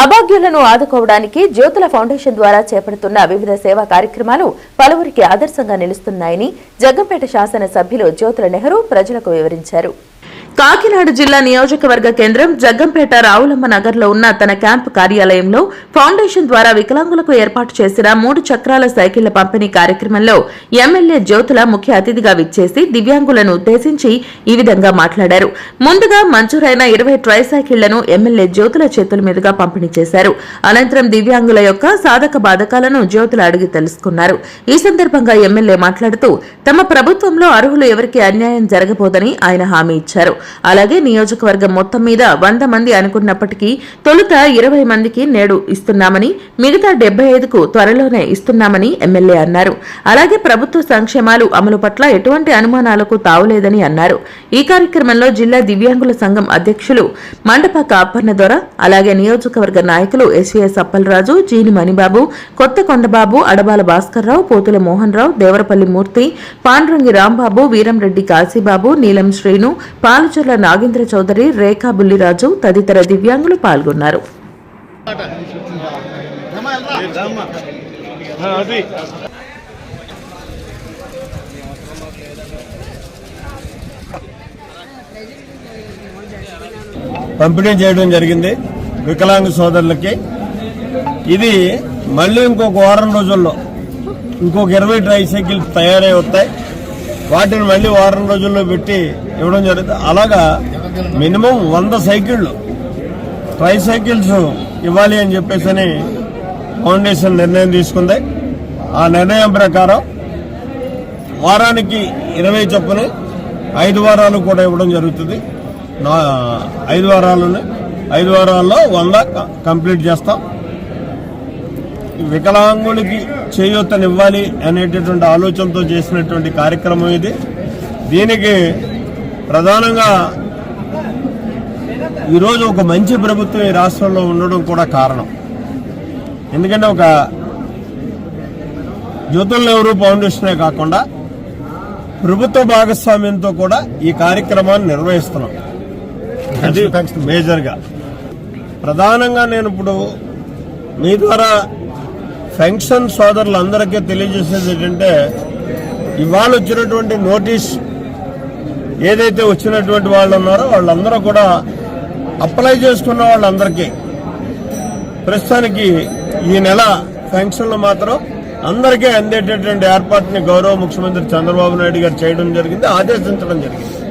అభాగ్యులను ఆదుకోవడానికి జ్యోతుల ఫౌండేషన్ ద్వారా చేపడుతున్న వివిధ సేవా కార్యక్రమాలు పలువురికి ఆదర్శంగా నిలుస్తున్నాయని జగ్గంపేట శాసన సభ్యులు జ్యోతుల నెహ్రూ ప్రజలకు వివరించారు. కాకినాడ జిల్లా నియోజకవర్గ కేంద్రం జగ్గంపేట రావులమ్మ నగర్లో ఉన్న తన క్యాంపు కార్యాలయంలో ఫౌండేషన్ ద్వారా వికలాంగులకు ఏర్పాటు చేసిన మూడు చక్రాల సైకిళ్ళ పంపిణీ కార్యక్రమంలో ఎమ్మెల్యే జ్యోతుల ముఖ్య అతిథిగా విచ్చేసి దివ్యాంగులను ఉద్దేశించి ఈ విధంగా మాట్లాడారు. ముందుగా మంజూరైన ఇరవై ట్రై సైకిళ్ళను ఎమ్మెల్యే జ్యోతుల చేతుల మీదుగా పంపిణీ చేశారు. అనంతరం దివ్యాంగుల యొక్క సాధక బాధకాలను జ్యోతుల అడిగి తెలుసుకున్నారు. ఈ సందర్భంగా ఎమ్మెల్యే మాట్లాడుతూ తమ ప్రభుత్వంలో అర్హులు ఎవరికి అన్యాయం జరగబోదని ఆయన హామీ ఇచ్చారు. అలాగే నియోజకవర్గం మొత్తం మీద వంద మంది అనుకున్నప్పటికీ తొలుత ఇరవై మందికి నేడు ఇస్తారు ఇస్తున్నామని మిగతా డెబ్బై ఐదుకు త్వరలోనే ఇస్తున్నామని ఎమ్మెల్యే అన్నారు. అలాగే ప్రభుత్వ సంక్షేమాలు అమలు పట్ల ఎటువంటి అనుమానాలకు తావులేదని అన్నారు. ఈ కార్యక్రమంలో జిల్లా దివ్యాంగుల సంఘం అధ్యక్షులు మండపాక అప్పన్న దొర అలాగే నియోజకవర్గ నాయకులు ఎస్వీఎస్ అప్పలరాజు జీని మణిబాబు కొత్త కొండబాబు అడబాల భాస్కర్రావు పోతుల మోహన్ రావు దేవరపల్లి మూర్తి పాండ్రంగి రాంబాబు వీరంరెడ్డి కాశీబాబు నీలం శ్రీను పాలచర్ల నాగేంద్ర చౌదరి రేఖా బుల్లిరాజు తదితర దివ్యాంగులు పాల్గొన్నారు. అది పంపిణీ చేయడం జరిగింది వికలాంగ సోదరులకి. ఇది మళ్ళీ ఇంకొక వారం రోజుల్లో ఇంకొక ఇరవై ట్రైసైకిల్ తయారై వస్తాయి. వాటిని మళ్ళీ వారం రోజుల్లో పెట్టి ఇవ్వడం జరుగుతుంది. అలాగా మినిమం వంద సైకిళ్ళు ట్రైసైకిల్స్ ఇవ్వాలి అని చెప్పేసి అని ఫౌండేషన్ నిర్ణయం తీసుకుంది. ఆ నిర్ణయం ప్రకారం వారానికి ఇరవై చొప్పున ఐదు వారాలు కూడా ఇవ్వడం జరుగుతుంది. నా ఐదు వారాలను ఐదు వారాల్లో వంద కంప్లీట్ చేస్తాం. వికలాంగులకి చేయూతనివ్వాలి అనేటటువంటి ఆలోచనతో చేసినటువంటి కార్యక్రమం ఇది. దీనికి ప్రధానంగా ఈరోజు ఒక మంచి ప్రభుత్వం ఈ రాష్ట్రంలో ఉండడం కూడా కారణం. ఎందుకంటే ఒక జ్యోతుల నెహ్రూ ఫౌండేషనే కాకుండా ప్రభుత్వ భాగస్వామ్యంతో కూడా ఈ కార్యక్రమాన్ని నిర్వహిస్తున్నాం. అది మేజర్గా. ప్రధానంగా నేను ఇప్పుడు మీ ద్వారా పెన్షన్ సోదరులందరికీ తెలియజేసేది ఏంటంటే ఇవాళ వచ్చినటువంటి నోటీస్ ఏదైతే వచ్చినటువంటి వాళ్ళు ఉన్నారో వాళ్ళందరూ కూడా అప్లై చేసుకున్న వాళ్ళందరికీ ప్రస్తుతానికి ఈ నెల పెన్షన్లు మాత్రం అందరికీ అందేటటువంటి ఏర్పాటుని గౌరవ ముఖ్యమంత్రి చంద్రబాబు నాయుడు గారు చేయడం జరిగింది ఆదేశించడం జరిగింది.